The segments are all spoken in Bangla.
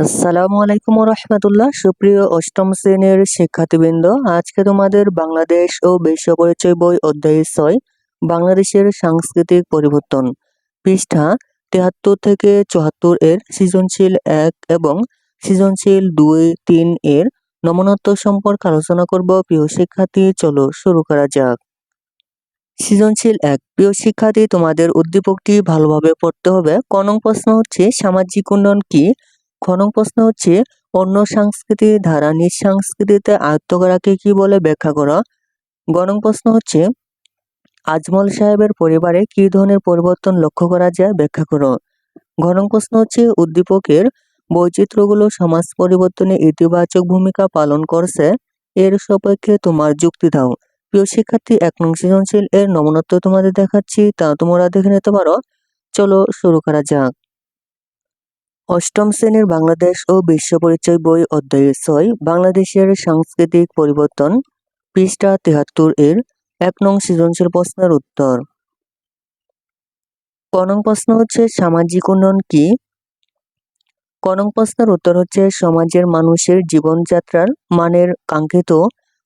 আসসালামু আলাইকুম রহমতুল্লাহ। সুপ্রিয় অষ্টম শ্রেণির শিক্ষার্থীবৃন্দ, আজকে তোমাদের বাংলাদেশ ও বিশ্ব পরিচয় বই অধ্যায় ছয়, বাংলাদেশের সাংস্কৃতিক পরিবর্তন, পৃষ্ঠা তেহাত্তর থেকে চুয়াত্তর এর সৃজনশীল এক এবং সৃজনশীল দুই, তিন এর নমনত্ব সম্পর্কে আলোচনা করব। প্রিয় শিক্ষার্থী, চলো শুরু করা যাক। সৃজনশীল এক, প্রিয় শিক্ষার্থী, তোমাদের উদ্দীপকটি ভালোভাবে পড়তে হবে। কনং প্রশ্ন হচ্ছে, সামাজিক উন্নয়ন কি? খনং প্রশ্ন হচ্ছে, অন্য সংস্কৃতি ধারা নিজ সংস্কৃতিতে আয়ত্ত করাকে কি বলে ব্যাখ্যা করা? গণং প্রশ্ন হচ্ছে, আজমল সাহেবের পরিবারে কি ধরনের পরিবর্তন লক্ষ্য করা যায় ব্যাখ্যা করো। ঘনং প্রশ্ন হচ্ছে, উদ্দীপকের বৈচিত্র্যগুলো সমাজ পরিবর্তনে ইতিবাচক ভূমিকা পালন করছে, এর সপক্ষে তোমার যুক্তি দাও। প্রিয় শিক্ষার্থী, এক নং সৃজনশীল এর নমনত্ব তোমাদের দেখাচ্ছি, তা তোমরা দেখে নিতে পারো। চলো শুরু করা যাক। অষ্টম শ্রেণির বাংলাদেশ ও বিশ্ব পরিচয় বই অধ্যায় ছয়, বাংলাদেশের সাংস্কৃতিক পরিবর্তন, পৃষ্ঠা তেহাত্তর এর এক নং সৃজনশীল প্রশ্নের উত্তর। কনং প্রশ্ন হচ্ছে, সামাজিক উন্নয়ন কি? কনং প্রশ্নের উত্তর হচ্ছে, সমাজের মানুষের জীবনযাত্রার মানের কাঙ্ক্ষিত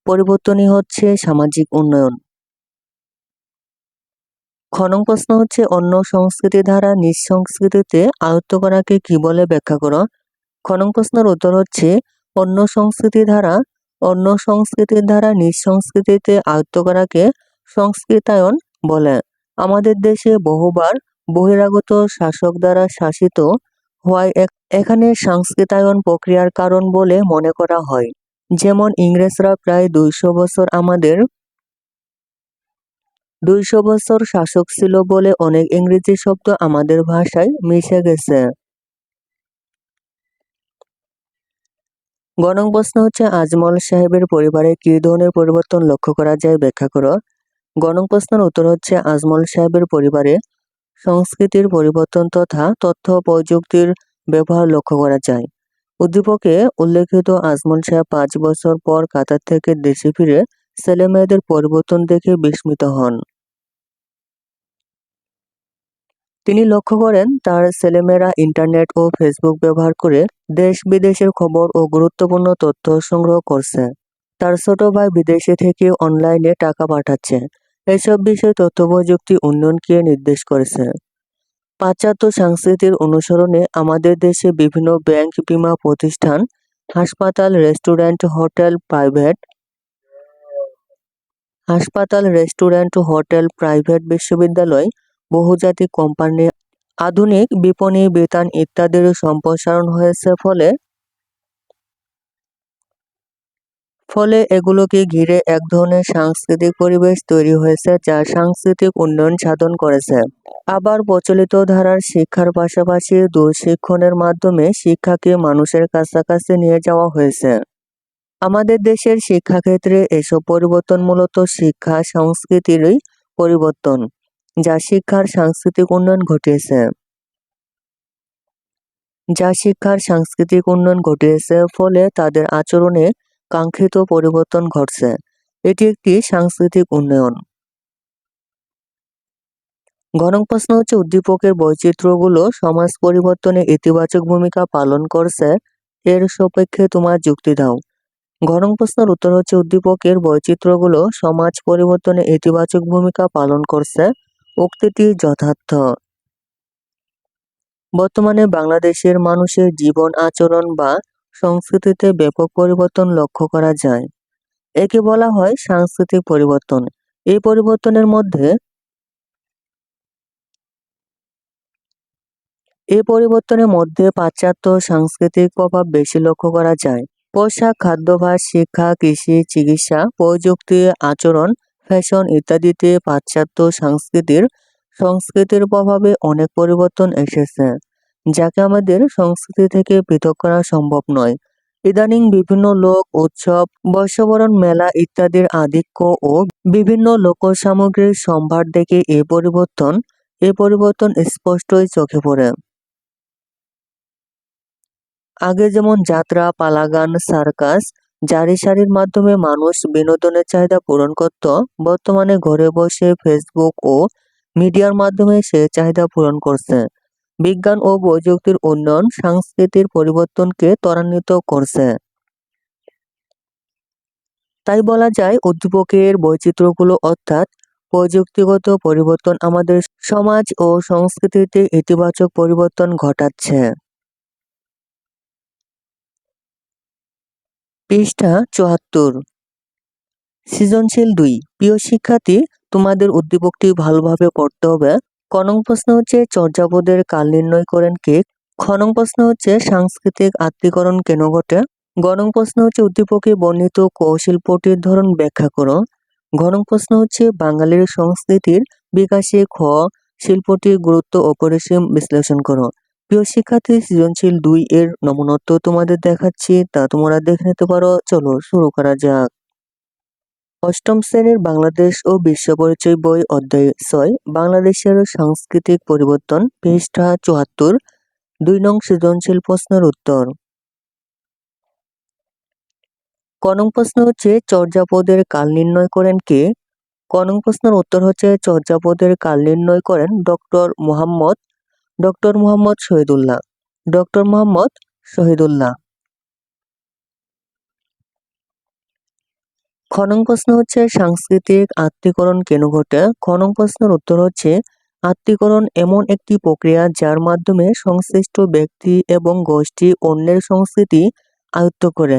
পরিবর্তনই হচ্ছে সামাজিক উন্নয়ন। খনং প্রশ্ন হচ্ছে, অন্য সংস্কৃতি দ্বারা নিজ সংস্কৃতিতে আয়ত্ত করাকে কি বলে ব্যাখ্যা করো? খনং প্রশ্নের উত্তর হচ্ছে, অন্য সংস্কৃতি দ্বারা অন্য সংস্কৃতির দ্বারা নিজ সংস্কৃতিতে আয়ত্ত করাকে সংস্কৃতায়ন বলে। আমাদের দেশে বহুবার বহিরাগত শাসক দ্বারা শাসিত হওয়ায় এখানে সংস্কৃতায়ন প্রক্রিয়ার কারণ বলে মনে করা হয়। যেমন ইংরেজরা প্রায় দুইশো বছর আমাদের দুইশো বছর শাসক ছিল বলে অনেক ইংরেজি শব্দ আমাদের ভাষায় মিশে গেছে। গণং প্রশ্ন হচ্ছে, আজমল সাহেবের পরিবারে কি ধরনের পরিবর্তন লক্ষ্য করা যায় ব্যাখ্যা করো। গণং প্রশ্নের উত্তর হচ্ছে, আজমল সাহেবের পরিবারে সংস্কৃতির পরিবর্তন তথা তথ্য প্রযুক্তির ব্যবহার লক্ষ্য করা যায়। উদ্দীপকে উল্লেখিত, আজমল সাহেব পাঁচ বছর পর কাতার থেকে দেশে ফিরে ছেলে মেয়েদের পরিবর্তন দেখে বিস্মিত হন। তিনি লক্ষ্য করেন, তার ছেলেমেয়েরা ইন্টারনেট ও ফেসবুক ব্যবহার করে দেশ বিদেশের খবর ও গুরুত্বপূর্ণ তথ্য সংগ্রহ করছে। তার ছোট ভাই বিদেশে থেকে অনলাইনে টাকা পাঠাচ্ছে। এসব বিষয়ে তথ্য প্রযুক্তি উন্নয়নকে নির্দেশ করেছে। পাশ্চাত্য সংস্কৃতির অনুসরণে আমাদের দেশে বিভিন্ন ব্যাংক বিমা প্রতিষ্ঠান, হাসপাতাল, রেস্টুরেন্ট, হোটেল, প্রাইভেট হাসপাতাল, রেস্টুরেন্ট, হোটেল, প্রাইভেট বিশ্ববিদ্যালয় বহুজাতিক কোম্পানি আধুনিক বিপণী, বেতন ইত্যাদির সম্প্রসারণ হয়েছে ফলে ফলে এগুলোকে ঘিরে এক ধরনের সাংস্কৃতিক পরিবেশ তৈরি হয়েছে যা সাংস্কৃতিক উন্নয়ন সাধন করেছে। আবার প্রচলিত ধারার শিক্ষার পাশাপাশি দূরশিক্ষণের মাধ্যমে শিক্ষাকে মানুষের কাছাকাছি নিয়ে যাওয়া হয়েছে। আমাদের দেশের শিক্ষাক্ষেত্রে এসব পরিবর্তন মূলত শিক্ষা, সংস্কৃতিরই পরিবর্তন। যা শিক্ষার সাংস্কৃতিক উন্নয়ন ঘটিয়েছে। যা শিক্ষার সাংস্কৃতিক উন্নয়ন ঘটিয়েছে, ফলে তাদের আচরণে কাঙ্ক্ষিত পরিবর্তন ঘটছে। এটি একটি সাংস্কৃতিক উন্নয়ন। গণং প্রশ্ন হচ্ছে, উদ্দীপকের বৈচিত্র্যগুলো সমাজ পরিবর্তনে ইতিবাচক ভূমিকা পালন করছে, এর সপক্ষে তোমার যুক্তি দাও। গণং প্রশ্নের উত্তর হচ্ছে, উদ্দীপকের বৈচিত্র্যগুলো সমাজ পরিবর্তনে ইতিবাচক ভূমিকা পালন করছে উক্তিটি যথার্থ। বর্তমানে বাংলাদেশের মানুষের জীবন আচরণ বা সংস্কৃতিতে ব্যাপক পরিবর্তন লক্ষ্য করা যায়। একে বলা হয় সাংস্কৃতিক পরিবর্তন। এই পরিবর্তনের মধ্যে এই পরিবর্তনের মধ্যে পাশ্চাত্য সাংস্কৃতিক প্রভাব বেশি লক্ষ্য করা যায়। পোশাক খাদ্যাভ্যাস শিক্ষা, কৃষি, চিকিৎসা, প্রযুক্তি, আচরণ ফ্যাশন ইত্যাদিতে পাশ্চাত্য সংস্কৃতির সংস্কৃতির প্রভাবে অনেক পরিবর্তন এসেছে, যাকে আমাদের সংস্কৃতি থেকে পৃথক করা সম্ভব নয়। ইদানিং বিভিন্ন লোক, উৎসব, বর্ষবরণ মেলা ইত্যাদির আধিক্য ও বিভিন্ন লোক সামগ্রীর সম্ভার দেখে এই পরিবর্তন এই পরিবর্তন স্পষ্টই চোখে পড়ে। আগে যেমন যাত্রা, পালাগান, সার্কাস জারি সারির মাধ্যমে মানুষ বিনোদনের চাহিদা পূরণ করত। বর্তমানে ঘরে বসে ফেসবুক ও মিডিয়ার মাধ্যমে সে চাহিদা পূরণ করছে। বিজ্ঞান ও প্রযুক্তির উন্নয়ন সংস্কৃতির পরিবর্তনকে ত্বরান্বিত করছে। তাই বলা যায়, উদ্দীপকের বৈচিত্র্যগুলো অর্থাৎ প্রযুক্তিগত পরিবর্তন আমাদের সমাজ ও সংস্কৃতিতে ইতিবাচক পরিবর্তন ঘটাচ্ছে। পৃষ্ঠা চুয়াত্তর। সৃজনশীল দুই। প্রিয় শিক্ষার্থী, তোমাদের উদ্দীপকটি ভালোভাবে পড়তে হবে। কনং প্রশ্ন হচ্ছে, চর্যাপদের কাল নির্ণয় করেন কে? খনং প্রশ্ন হচ্ছে, সাংস্কৃতিক আত্মীকরণ কেন ঘটে? গণং প্রশ্ন হচ্ছে, উদ্দীপকে বর্ণিত কৌশিল্পটির ধরন ব্যাখ্যা করো। ঘনং প্রশ্ন হচ্ছে, বাঙালির সংস্কৃতির বিকাশে খ শিল্পটির গুরুত্ব অপরিসীম বিশ্লেষণ করো। প্রিয় শিক্ষার্থী, সৃজনশীল দুই এর নমনত্ব তোমাদের দেখাচ্ছি, তা তোমরা দেখে নিতে পারো। চলো শুরু করা যাক। অষ্টম শ্রেণির বাংলাদেশ ও বিশ্ব পরিচয় বই অধ্যায় ছয়, বাংলাদেশের সাংস্কৃতিক পরিবর্তন, পৃষ্ঠা চুয়াত্তর, দুই নং সৃজনশীল প্রশ্নের উত্তর। কনং প্রশ্ন হচ্ছে, চর্যাপদের কাল নির্ণয় করেন কে? কনং প্রশ্নের উত্তর হচ্ছে, চর্যাপদের কাল নির্ণয় করেন doctor Mohammad doctor Mohammad Shahidullah. Doctor Mohammad Shahidullah. খনং প্রশ্ন হচ্ছে, সাংস্কৃতিক আত্মীকরণ কেন ঘটে? খনং প্রশ্নের উত্তর হচ্ছে, আত্মীকরণ এমন একটি প্রক্রিয়া যার মাধ্যমে সংশ্লিষ্ট ব্যক্তি এবং গোষ্ঠী অন্যের সংস্কৃতি আয়ত্ত করে।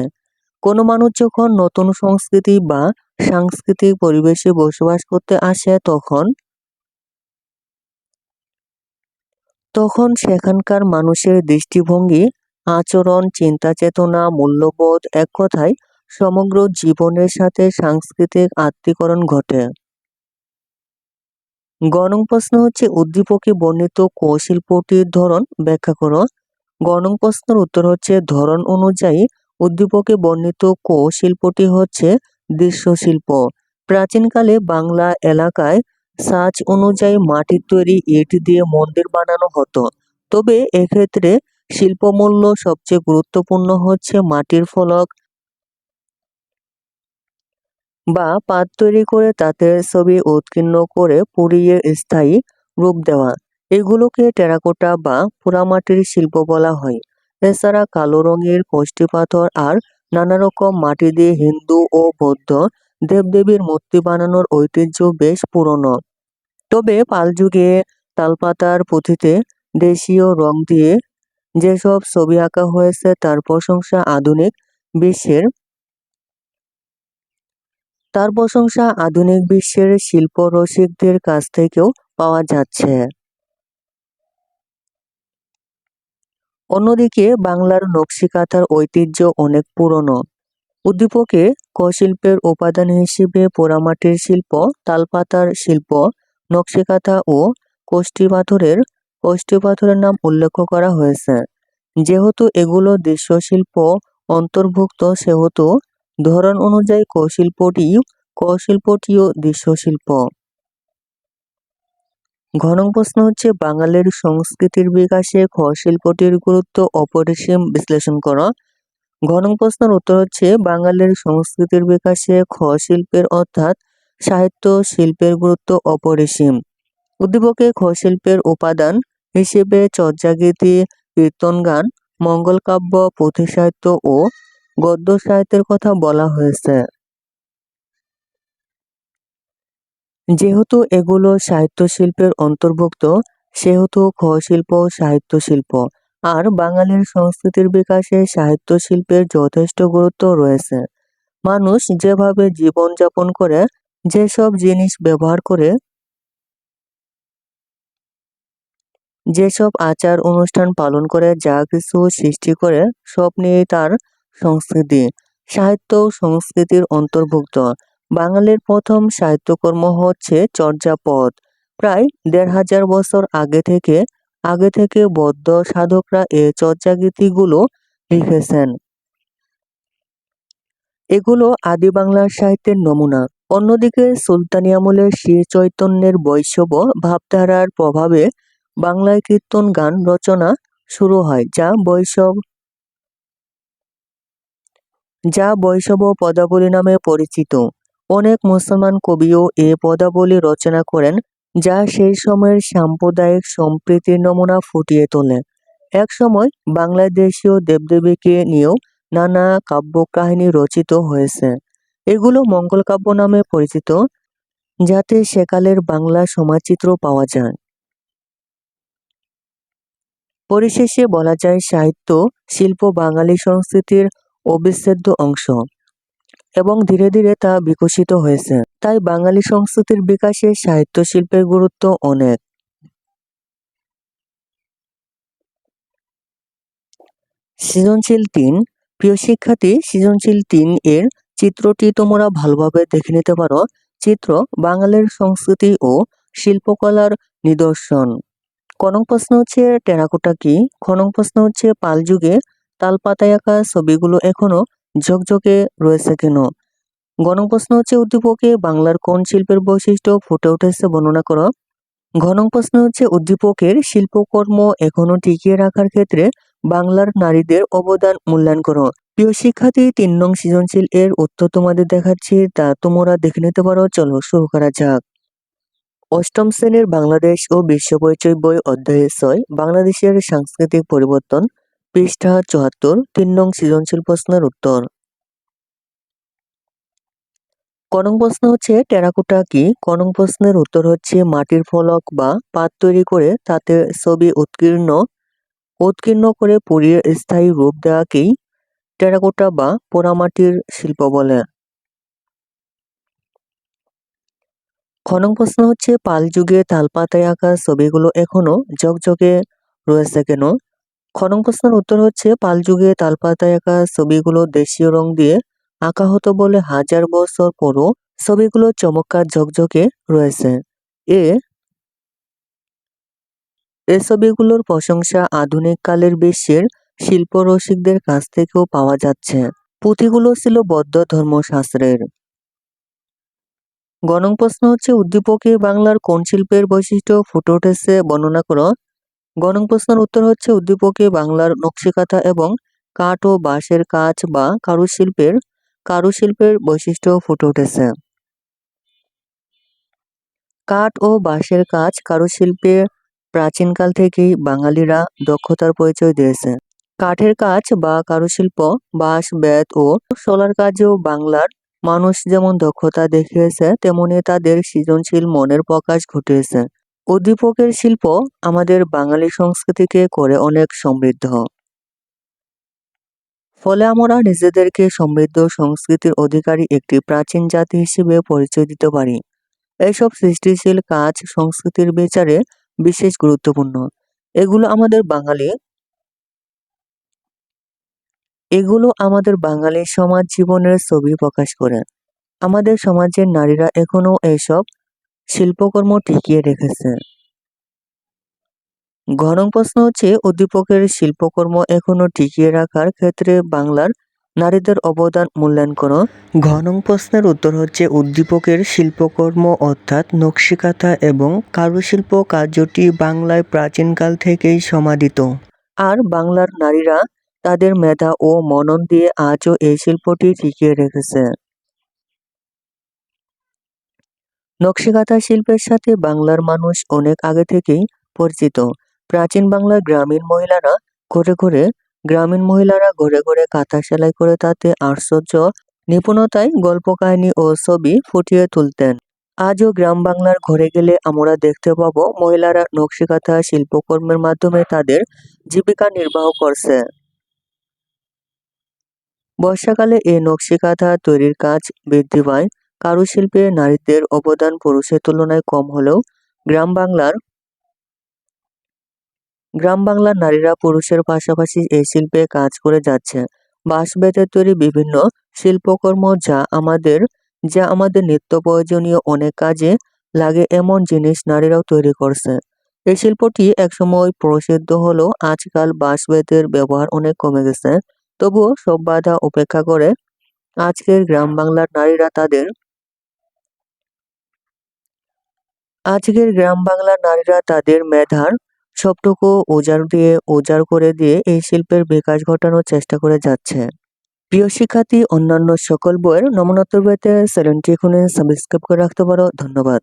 কোনো মানুষ যখন নতুন সংস্কৃতি বা সাংস্কৃতিক পরিবেশে বসবাস করতে আসে, তখন তখন সেখানকার মানুষের দৃষ্টিভঙ্গি, আচরণ, চিন্তা চেতনা, মূল্যবোধ এক কথায় সমগ্র জীবনের সাথে সাংস্কৃতিক আত্মীকরণ ঘটে। গণং প্রশ্ন হচ্ছে, উদ্দীপকে বর্ণিত কৌশিল্পটির ধরন? ব্যাখ্যা করো। গণং প্রশ্নের উত্তর হচ্ছে, ধরন অনুযায়ী উদ্দীপকে বর্ণিত কৌশিল্পটি হচ্ছে দৃশ্যশিল্প। প্রাচীনকালে বাংলা এলাকায় সাজ অনুযায়ী মাটির তৈরি ইট দিয়ে মন্দির বানানো হতো। তবে এক্ষেত্রে শিল্পমূল্য সবচেয়ে গুরুত্বপূর্ণ হচ্ছে মাটির ফলক বা পাত তৈরি করে তাতে ছবি উৎকীর্ণ করে পুড়িয়ে স্থায়ী রূপ দেওয়া। এগুলোকে টেরাকোটা বা পোড়ামাটির শিল্প বলা হয়। এছাড়া কালো রঙের কষ্টি পাথর আর নানা রকম মাটি দিয়ে হিন্দু ও বৌদ্ধ দেবদেবীর মূর্তি বানানোর ঐতিহ্য বেশ পুরনো। তবে পাল যুগে তালপাতার পুঁথিতে দেশীয় রং দিয়ে যেসব ছবি আঁকা হয়েছে, তার প্রশংসা আধুনিক বিশ্বের তার প্রশংসা আধুনিক বিশ্বের শিল্প রসিকদের কাছ থেকেও পাওয়া যাচ্ছে। অন্যদিকে বাংলার নকশিকাঁথার ঐতিহ্য অনেক পুরনো। উদ্দীপকে কশিল্পের উপাদান হিসেবে পোড়ামাটির শিল্প, তালপাতার শিল্প, নকশিকাঁথা ও কোষ্ঠী পাথরের কোষ্ঠী পাথরের নাম উল্লেখ করা হয়েছে। যেহেতু এগুলো দৃশ্যশিল্প অন্তর্ভুক্ত, সেহেতু ধরন অনুযায়ী কৌশিল্পটি কৌশিল্পটিও দৃশ্যশিল্প। ঘন প্রশ্ন হচ্ছে, বাঙালির সংস্কৃতির বিকাশে শিল্পটির গুরুত্ব অপরিসীম বিশ্লেষণ করো ঘনং প্রশ্নের উত্তর হচ্ছে বাঙালির সংস্কৃতির বিকাশে খ শিল্পের অর্থাৎ সাহিত্য শিল্পের গুরুত্ব অপরিসীম। উদ্দীপকে খ শিল্পের উপাদান হিসেবে চর্যাগীতি কীর্তন গান মঙ্গল কাব্য, পুঁথি সাহিত্য ও গদ্য সাহিত্যের কথা বলা হয়েছে। যেহেতু এগুলো সাহিত্য শিল্পের অন্তর্ভুক্ত, সেহেতু খ শিল্প সাহিত্য শিল্প। আর বাঙালির সংস্কৃতির বিকাশে সাহিত্য শিল্পের যথেষ্ট গুরুত্ব রয়েছে। মানুষ যেভাবে জীবনযাপন করে, যেসব জিনিস ব্যবহার করে, যেসব আচার অনুষ্ঠান পালন করে, যা কিছু সৃষ্টি করে, সব নিয়ে তার সংস্কৃতি। সাহিত্য সংস্কৃতির অন্তর্ভুক্ত। বাঙালির প্রথম সাহিত্যকর্ম হচ্ছে চর্যাপদ। প্রায় দেড় হাজার বছর আগে থেকে আগে থেকে বৌদ্ধ সাধকরা এ চর্যাগীতিগুলো লিখেছেন। এগুলো আদি বাংলার সাহিত্যের নমুনা। অন্যদিকে সুলতানি আমলের শ্রী চৈতন্যের বৈষ্ণব ভাবধারার প্রভাবে বাংলায় কীর্তন গান রচনা শুরু হয়, যা বৈষ্ণব যা বৈষ্ণব পদাবলী নামে পরিচিত। অনেক মুসলমান কবিও এ পদাবলী রচনা করেন যা সেই সময়ের সাম্প্রদায়িক সম্প্রীতির নমুনা ফুটিয়ে তোলে। এক সময় বাংলাদেশীয় দেবদেবীকে নিয়েও নানা কাব্যকাহিনী রচিত হয়েছে। এগুলো মঙ্গল কাব্য নামে পরিচিত, যাতে সেকালের বাংলা সমাজচিত্র পাওয়া যায়। পরিশেষে বলা যায় সাহিত্য শিল্প বাঙালি সংস্কৃতির অবিচ্ছেদ্য অংশ। এবং ধীরে ধীরে তা বিকশিত হয়েছে। তাই বাঙালি সংস্কৃতির বিকাশে সাহিত্য শিল্পের গুরুত্ব অনেক। সৃজনশীল তিন। প্রিয় শিক্ষার্থী, সৃজনশীল তিন এর চিত্রটি তোমরা ভালোভাবে দেখে নিতে পারো। চিত্র, বাঙালির সংস্কৃতি ও শিল্পকলার নিদর্শন। কনক প্রশ্ন হচ্ছে, টেরাকোটা কি? খনক প্রশ্ন হচ্ছে, পাল যুগে তালপাতায় আঁকা ছবিগুলো এখনও ঝকঝকে রয়েছে কেন? গণক প্রশ্ন হচ্ছে, উদ্দীপকে বাংলার কোন শিল্পের বৈশিষ্ট্য ফুটে উঠেছে বর্ণনা করো। ঘনক প্রশ্ন হচ্ছে, উদ্দীপকের শিল্পকর্ম এখনও টিকিয়ে রাখার ক্ষেত্রে বাংলার নারীদের অবদান মূল্যায়ন করো। প্রিয় শিক্ষার্থী, তিন নং সৃজনশীল এর উত্তর তোমাদের দেখাচ্ছি, তা তোমরা দেখে নিতে পারো। চলো শুরু করা যাক। অষ্টম শ্রেণির বাংলাদেশ ও বিশ্ব পরিচয় বই অধ্যায় ছয়, বাংলাদেশের সাংস্কৃতিক পরিবর্তন। পৃষ্ঠা চুয়াত্তর, তিন নং সৃজনশীল প্রশ্নের উত্তর। কনং প্রশ্ন হচ্ছে, টেরাকোটা কি? কনং প্রশ্নের উত্তর হচ্ছে, মাটির ফলক বা পাত তৈরি করে তাতে ছবি উৎকীর্ণ উৎকীর্ণ করে পুড়িয়ে স্থায়ী রূপ দেওয়াকেই টেরাকোটা বা পোড়ামাটির শিল্প বলে। খনন প্রশ্ন হচ্ছে, পাল যুগে তালপাতায় আঁকা ছবিগুলো এখনও ঝকঝকে রয়েছে কেন? খনন প্রশ্নের উত্তর হচ্ছে, পাল যুগে তালপাতায় আঁকা ছবিগুলো দেশীয় রং দিয়ে আঁকা হতো বলে হাজার বছর পরও ছবিগুলো চমৎকার ঝকঝকে রয়েছে। এ এ ছবিগুলোর প্রশংসা আধুনিক কালের বিশ্বের শিল্প রসিকদের কাছ থেকেও পাওয়া যাচ্ছে। পুঁথিগুলো ছিল বৌদ্ধ ধর্মশাস্ত্রের। গণং প্রশ্ন হচ্ছে, উদ্দীপকে বাংলার কোন শিল্পের বৈশিষ্ট্য ফুটে উঠেছে বর্ণনা করো। গণং প্রশ্নের উত্তর হচ্ছে উদ্দীপকে বাংলার নকশিকাথা এবং কাঠ ও বাঁশের কাজ বা কারুশিল্পের কারুশিল্পের বৈশিষ্ট্য ফুটে উঠেছে। কাঠ ও বাঁশের কাজ কারুশিল্পে প্রাচীনকাল থেকেই বাঙালিরা দক্ষতার পরিচয় দিয়েছে। কাঠের কাজ বা কারুশিল্প, বাঁশ, বেত ও সোলার কাজেও বাংলার মানুষ যেমন দক্ষতা দেখিয়েছে, তেমনি তাদের সৃজনশীল মনের প্রকাশ ঘটিয়েছে। উদ্দীপকের শিল্প আমাদের বাঙালি সংস্কৃতিকে করে অনেক সমৃদ্ধ। ফলে আমরা নিজেদেরকে সমৃদ্ধ সংস্কৃতির অধিকারী একটি প্রাচীন জাতি হিসেবে পরিচয় দিতে পারি। এসব সৃষ্টিশীল কাজ সংস্কৃতির বিচারে বিশেষ গুরুত্বপূর্ণ। এগুলো আমাদের বাঙালি এগুলো আমাদের বাঙালি সমাজ জীবনের ছবি প্রকাশ করে। আমাদের সমাজের নারীরা এখনও এইসব শিল্পকর্ম টিকিয়ে রেখেছে। ঘনং প্রশ্ন হচ্ছে উদ্দীপকের শিল্পকর্ম এখনও টিকিয়ে রাখার ক্ষেত্রে বাংলার নারীদের অবদান মূল্যায়ন করো ঘনং প্রশ্নের উত্তর হচ্ছে উদ্দীপকের শিল্পকর্ম অর্থাৎ নকশিকাথা এবং কারুশিল্প কার্যটি বাংলায় প্রাচীনকাল থেকেই সমাদিত। আর বাংলার নারীরা তাদের মেধা ও মনন দিয়ে আজও এই শিল্পটি টিকিয়ে রেখেছে। নকশিকাঁথা শিল্পের সাথে বাংলার মানুষ অনেক আগে থেকেই পরিচিত। প্রাচীন বাংলার গ্রামীণ মহিলারা ঘরে ঘরে, গ্রামীণ মহিলারা ঘরে ঘরে কাঁথা সেলাই করে তাতে আশ্চর্য নিপুণতায় গল্প কাহিনী ও ছবি ফুটিয়ে তুলতেন। আজও গ্রাম বাংলার ঘরে গেলে আমরা দেখতে পাবো মহিলারা নকশিকাঁথা শিল্পকর্মের মাধ্যমে তাদের জীবিকা নির্বাহ করছে। বর্ষাকালে এই নকশিকাঁথা তৈরির কাজ বৃদ্ধি পায়। কারুশিল্পে নারীদের অবদান পুরুষের তুলনায় কম হলেও গ্রাম বাংলার গ্রাম বাংলার নারীরা পুরুষের পাশাপাশি এই শিল্পে কাজ করে যাচ্ছে। বাঁশ বেতের তৈরি বিভিন্ন শিল্পকর্ম যা আমাদের যা আমাদের নিত্য প্রয়োজনীয় অনেক কাজে লাগে এমন জিনিস নারীরাও তৈরি করছে। এই শিল্পটি একসময় প্রসিদ্ধ হলেও আজকাল বাঁশ বেতের ব্যবহার অনেক কমে গেছে। তবুও সব বাধা উপেক্ষা করে আজকের গ্রাম বাংলার নারীরা তাদের আজকের গ্রাম বাংলার নারীরা তাদের মেধার সবটুকু ওজার দিয়ে ওজার করে দিয়ে এই শিল্পের বিকাশ ঘটানোর চেষ্টা করে যাচ্ছে। প্রিয় শিক্ষার্থী, অন্যান্য সকল বইয়ের নমনত্ব বইতে চ্যানেলটি এখানে সাবস্ক্রাইব করে রাখতে পারো। ধন্যবাদ।